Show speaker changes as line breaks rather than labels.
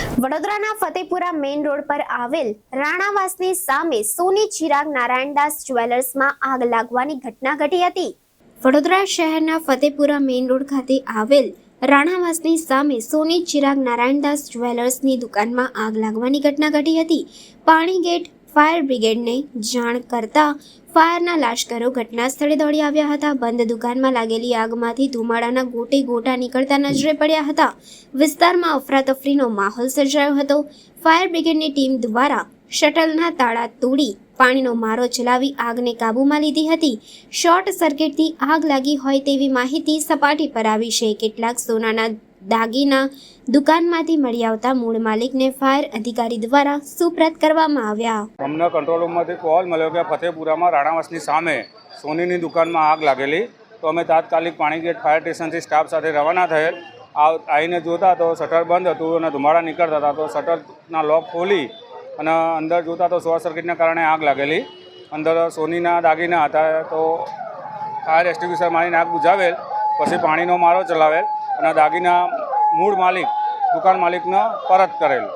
વડોદરાના Fatepura main road પર આવેલ રાણાવાસની સામે સોની ચિરાગ નારાયણદાસ જ્વેલર્સમાં આગ લાગવાની ઘટના ઘટી હતી. વડોદરા શહેરના ફતેપુરા મેઇન રોડ ખાતે આવેલ રાણાવાસની સામે સોની ચિરાગ નારાયણદાસ જ્વેલર્સની દુકાનમાં આગ લાગવાની ઘટના ઘટી હતી. પાણી ગેટ ફાયર બ્રિગેડને જાણ કરતા ફાયરના લાશ્કરો ઘટના સ્થળે દોડી આવ્યા હતા. બંધ દુકાનમાં લાગેલી આગમાંથી ધુમાડાના ગોટે ગોટા નીકળતા નજરે પડ્યા હતા. વિસ્તારમાં અફરાતફરીનો માહોલ સર્જાયો હતો. ફાયર બ્રિગેડની ટીમ દ્વારા શટલના તાળા તોડી પાણીનો મારો ચલાવી આગને કાબૂમાં લીધી હતી. શોર્ટ સર્કિટથી આગ લાગી હોય તેવી માહિતી સપાટી પર આવી છે. કેટલાક સોનાના દાગીના દુકાનમાંથી મળી આવતા મૂળ માલિકને ફાયર અધિકારી દ્વારા સુપ્રત કરવામાં આવ્યા.
અમને કંટ્રોલ રૂમમાંથી કોલ મળ્યો કે ફતેપુરામાં રાણાવાસની સામે સોનીની દુકાનમાં આગ લાગેલી. તો અમે તાત્કાલિક પાણીગેટ ફાયર સ્ટેશનથી સ્ટાફ સાથે રવાના થયેલ. આવીને જોતા તો શટર બંધ હતું અને ધુમાડા નીકળતા હતા તો શટરના લોક ખોલી અને અંદર જોતા તો શોર્ટ સર્કિટના કારણે આગ લાગેલી. અંદર સોનીના દાગીના હતા તો ફાયર એક્સ્ટિંગ્વિશર મારીને આગ બુઝાવેલ પછી પાણીનો મારો ચલાવેલ. અને દાગીના મૂળ માલિક દુકાન માલિકને પરત કરેલ.